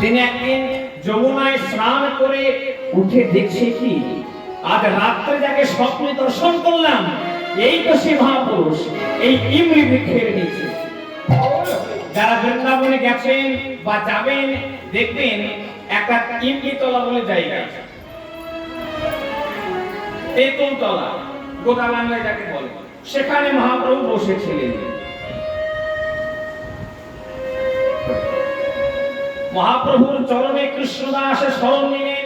তিনি একদিন যমুনায় স্নান করে উঠে দেখছে কি? আজ রাত্রে যাকে স্বপ্নে দর্শন করলাম, এই তো সে মহাপুরুষ, এই ইমরি বৃক্ষের নিচে। যারা বৃন্দাবনে গেছেন বা যাবেন, দেখবেন একটা ইমলি তলা বলে জায়গা। তেঁতুল তলা, গোটা বাংলায় যাকে বলে। সেখানে মহাপ্রভু বসেছিলেন। মহাপ্রভুর চরণে কৃষ্ণদাসের স্মরণ নিলেন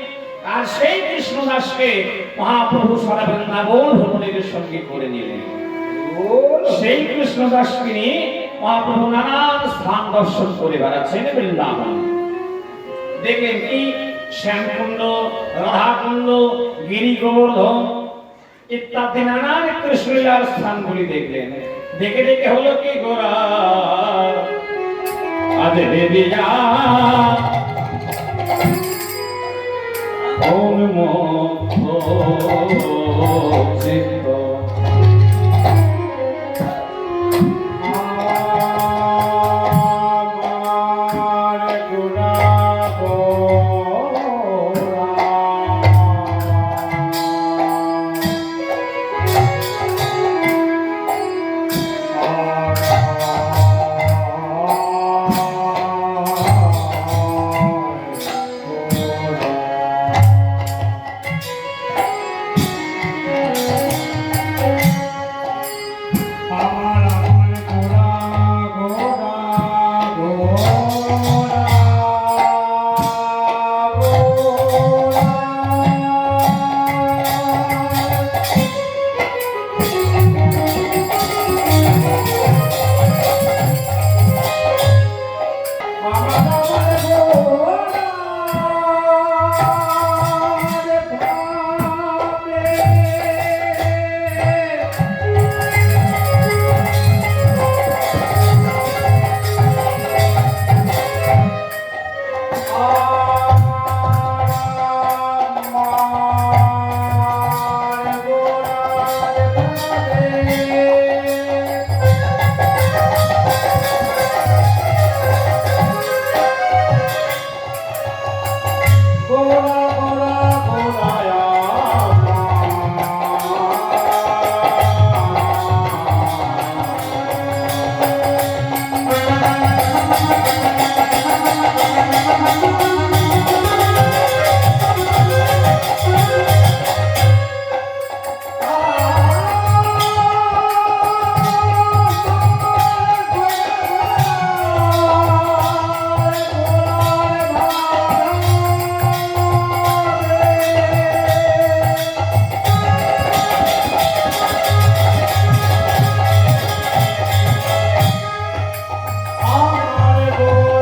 আর সেই কৃষ্ণদাসকে মহাপ্রভু সারা বৃন্দাবন ভ্রমণের সঙ্গে করে নিলেন। সেই কৃষ্ণদাস তিনি মহাপ্রভু নানান স্থান দর্শন করে বেড়াচ্ছেন বৃন্দাবন। দেখলেন কি? শ্যামকুণ্ড, রাধাকুণ্ড গিরি গোবর্ধন ইত্যাদি নানান কৃষ্ণলীলার স্থানগুলি দেখলেন। দেখে দেখে হলো কি গোরা? দেবিয়া ওম গোরা Oh.